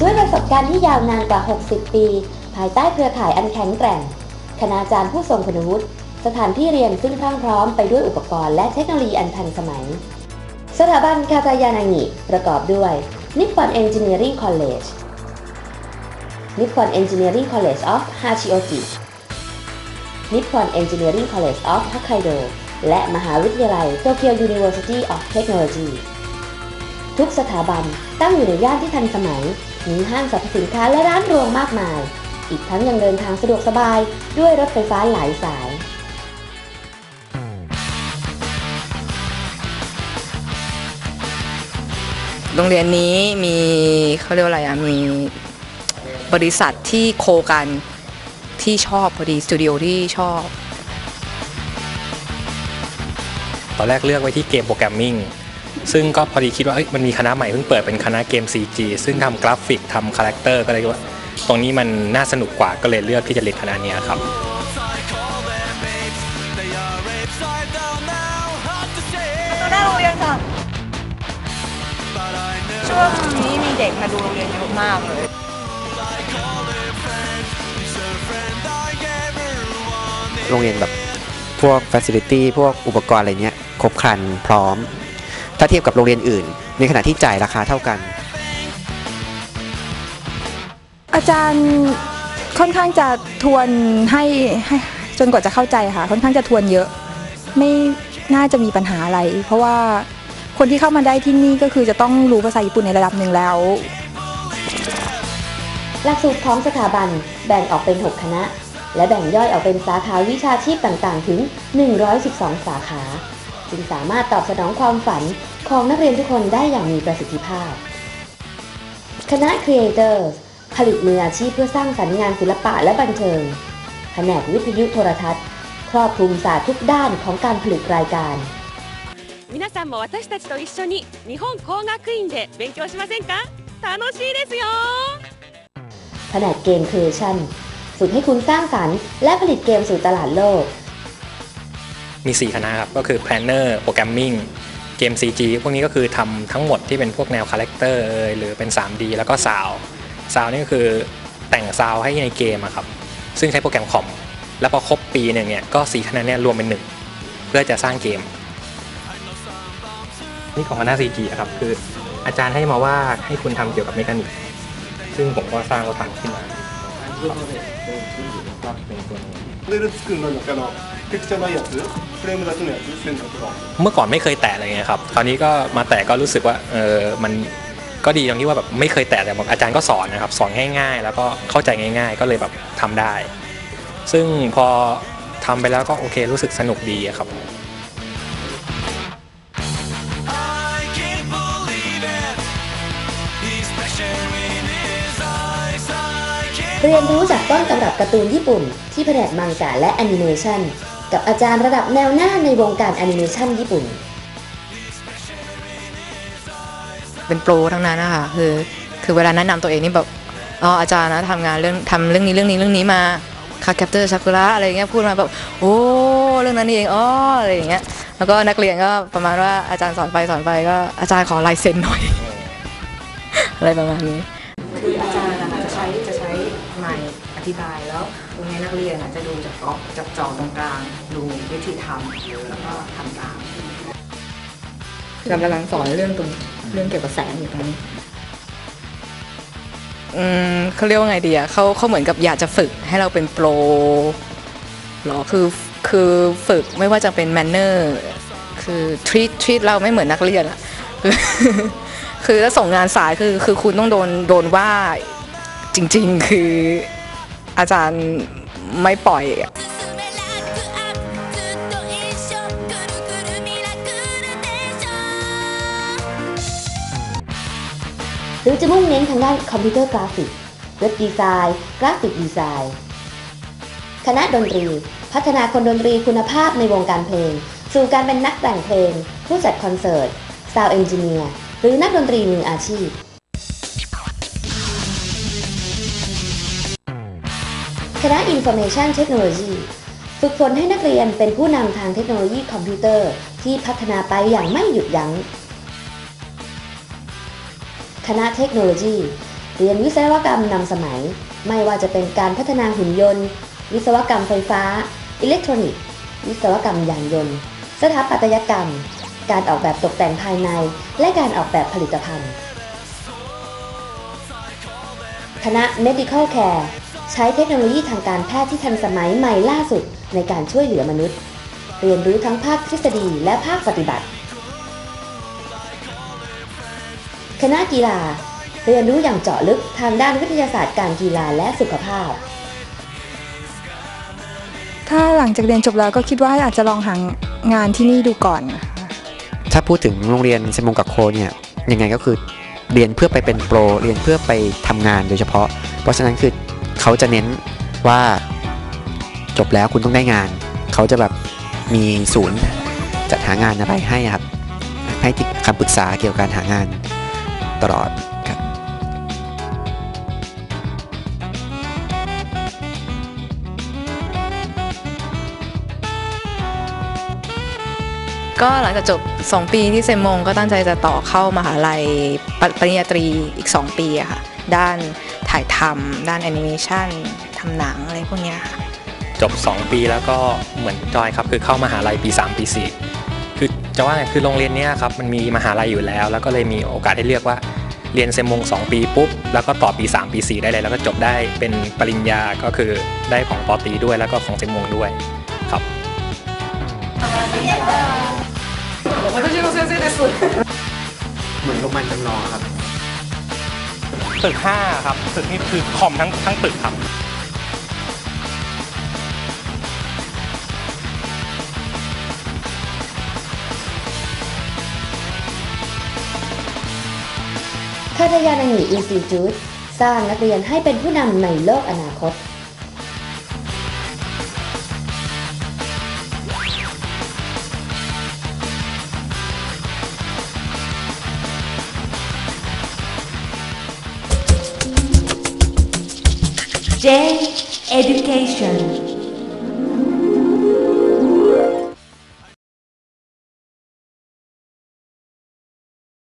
ด้วยประสบการณ์ที่ยาวนานกว่า 60 ปี ภายใต้เครือข่ายอันแข็งแกร่ง คณาจารย์ผู้ทรงคุณวุฒิ สถานที่เรียนซึ่งพรั่งพร้อมไปด้วยอุปกรณ์และเทคโนโลยีอันทันสมัย สถาบันคาตายานางิประกอบด้วย Nippon Engineering College Nippon Engineering College of Hachioki Nippon Engineering College of Hokkaido และมหาวิทยาลัย Tokyo University of Technology ทุกสถาบันตั้งอยู่ในย่านที่ทันสมัย มีห้างสรรพสินค้าและร้านรวงมากมาย อีกทั้งยังเดินทางสะดวกสบายด้วยรถไฟฟ้าหลายสายโรงเรียนนี้มีเขาเรียกว่าอะไรอะมีบริษัทที่โคกันที่ชอบพอดีสตูดิโอที่ชอบ ตอนแรกเลือกไว้ที่เกมโปรแกรมมิ่ง ซึ่งก็พอดีคิดว่าเอ้ยมันมีคณะใหม่เพิ่งเปิดเป็นคณะเกม CG ซึ่งทำกราฟิกทำคาแรคเตอร์ก็เลยคิดว่า ตรงนี้มันน่าสนุกกว่าก็เลยเลือกที่จะเรียนคณะเนี้ยครับหน้าโรงเรียนค่ะ ช่วงนี้มีเด็กมาดูโรงเรียนเยอะมากเลยโรงเรียนแบบพวก Facility พวกอุปกรณ์อะไรเนี้ยครบครันพร้อม ถ้าเทียบกับโรงเรียนอื่น ในขณะที่จ่ายราคาเท่ากัน อาจารย์ค่อนข้างจะทวนให้ให้จนกว่าจะเข้าใจค่ะ ค่อนข้างจะทวนเยอะ ไม่น่าจะมีปัญหาอะไร เพราะว่าคนที่เข้ามาได้ที่นี่ก็คือจะต้องรู้ภาษาญี่ปุ่นในระดับหนึ่งแล้ว หลักสูตรของสถาบันแบ่งออกเป็น 6 คณะ และแบ่งย่อยออกเป็นสาขาวิชาชีพต่างๆ ถึง 112 สาขา จึงสามารถตอบสนองความฝันของนักเรียนทุกคนได้อย่างมีประสิทธิภาพ คณะ Creators ผลิตมืออาชีพเพื่อสร้างสรรค์งานศิลปะและบันเทิง แผนกวิทยุโทรทัศน์ ครอบคลุมศาสตร์ทุกด้านของการผลิตรายการ 皆さんも私たちと一緒に日本工学院で勉強しませんか楽しいですよ แผนกเกมครีเอชั่นฝึกให้คุณสร้างสรรค์และผลิตเกมสู่ตลาดโลก มี 4 คณะครับ ก็คือ Planner Programming เกม CG พวกนี้ก็คือทำทั้งหมดที่เป็นพวกแนวคาแรคเตอร์เอยหรือเป็น 3D แล้วก็ซาวซาวนี่ก็คือแต่งซาวให้ในเกมอะครับ ซึ่งใช้โปรแกรมคอม แล้วพอครบปีหนึ่งเนี่ย ก็4คณะเนี่ยรวมเป็นหนึ่งเพื่อจะสร้างเกม นี่ของคณะ CG อะครับคืออาจารย์ให้มาว่าให้คุณทำเกี่ยวกับเมคานิกซึ่งผมก็สร้างรถถังขึ้นมาครับเป็นตัวนี้ モデル作るのにあのテクチャーないやつフレームだけのやつ線だとか เมื่อก่อนไม่เคยแตะอะไรเงี้ยครับ คราวนี้ก็มาแตะก็รู้สึกว่าเออมันก็ดีตรงที่ว่าแบบไม่เคยแตะแต่บอกอาจารย์ก็สอนนะครับ สอนง่ายๆ แล้วก็เข้าใจง่าย ๆ ก็เลยแบบทำได้ ซึ่งพอทำไปแล้วก็โอเครู้สึกสนุกดีอะครับ เรียนรู้จากต้นตำรับการ์ตูนญี่ปุ่น ที่แผนกมังกะและแอนิเมชัน กับอาจารย์ระดับแนวหน้าในวงการแอนิเมชันญี่ปุ่น เป็นโปรทั้งนั้นนะคะคือคือเวลาแนะนำตัวเองนี่แบบอ๋ออาจารย์นะทำงานเรื่องทำเรื่องนี้เรื่องนี้เรื่องนี้มาคาแคปเตอร์ซากุระอะไรเงี้ยพูดมาแบบโอ้เรื่องนั้นนี่เองอ๋ออะไรอย่างเงี้ยแล้วก็นักเรียนก็ประมาณว่าอาจารย์สอนไปสอนไปก็อาจารย์ขอลายเซ็นหน่อย อะไรประมาณนี้คืออาจารย์นะคะจะใช้จะใช้ไมค์อธิบาย จะดูจากกรอบจากจอตรงกลางดูวิธีทำแล้วก็ทำตามกำลังสอนเรื่องตรงเรื่องเกี่ยวกับแสงอยู่ตรงนี้อืมเขาเรียกว่าไงดีอะเขาเขาเหมือนกับอยากจะฝึกให้เราเป็นโปรหรอคือคือฝึกไม่ว่าจะเป็นแมนเนอร์คือทรีตทรีตเราไม่เหมือนนักเรียนอะคือคือถ้าส่งงานสายคือคือคุณต้องโดนโดนว่าจริง ๆ คืออาจารย์ ไม่ปล่อยหรือจะมุ่งเน้นทางด้านคอมพิวเตอร์กราฟิก เว็บดีไซน์ กราฟิกดีไซน์ คณะดนตรี พัฒนาคนดนตรีคุณภาพในวงการเพลง สู่การเป็นนักแต่งเพลง ผู้จัดคอนเสิร์ต ซาวเอนจิเนียร์ หรือนักดนตรีมืออาชีพ คณะ Information Technology ฝึกฝนให้นักเรียนเป็นผู้นำทางเทคโนโลยีคอมพิวเตอร์ ที่พัฒนาไปอย่างไม่หยุดยัง้ง คณะเทคโนโลยี เรียนวิศวกรรมนำสมัย ไม่ว่าจะเป็นการพัฒนาหุ่นยนต์ วิศวกรรมไฟฟ้า อิเล็กทรอนิกส์ วิศวกรรมยานยนต์ สถาปัตยกรรม การออกแบบตกแต่งภายใน และการออกแบบผลิตภัณฑ์ คณะ Medical Care ใช้เทคโนโลยีทางการแพทย์ที่ทันสมัยใหม่ล่าสุดในการช่วยเหลือมนุษย์ เรียนรู้ทั้งภาคทฤษฎีและภาคปฏิบัติ คณะกีฬา เรียนรู้อย่างเจาะลึกทางด้านวิทยาศาสตร์การกีฬาและสุขภาพ ถ้าหลังจากเรียนจบแล้วก็คิดว่าอาจจะลองหางานที่นี่ดูก่อนนะคะถ้าพูดถึงโรงเรียนเซมงกับโคเนี่ยยังไงก็คือเรียนเพื่อไปเป็นโปร เรียนเพื่อไปทำงานโดยเฉพาะ เพราะฉะนั้นคือ เขาจะเน้นว่าจบแล้วคุณต้องได้งาน เขาจะแบบมีศูนย์จัดหางานอะไรให้ครับ ให้คำปรึกษาเกี่ยวกับการหางานตลอดครับก็หลังจากจบ 2 ปีที่เซมมงก็ตั้งใจจะต่อเข้ามหาลัยปปริญญาตรีอีก 2 ปีอะค่ะ ด้าน ถ่ายทำด้านแอนิเมชันทำหนังอะไรพวกเนี้ยค่ะจบ 2 ปีแล้วก็เหมือนจอยครับคือเข้ามหาลัยปี 3 ปี 4 คือจะว่าไงคือโรงเรียนเนี้ยครับมันมีมหาลัยอยู่แล้ว แล้วก็เลยมีโอกาสให้เลือกว่าเรียนเซมมง2 ปีปุ๊บ แล้วก็ต่อปี 3 ปี 4 ได้เลย แล้วก็จบได้เป็นปริญญาก็คือได้ของปอตรีด้วยแล้วก็ของเซมมงด้วยครับเหมือนโรงพยาบาลจำลองครับ ตึก5ครับตึกนี้คือคอมทั้งทั้งตึกครับคาทยานังหีอินสติจูตสร้างนักเรียนให้เป็นผู้นำในโลกอนาคต J Education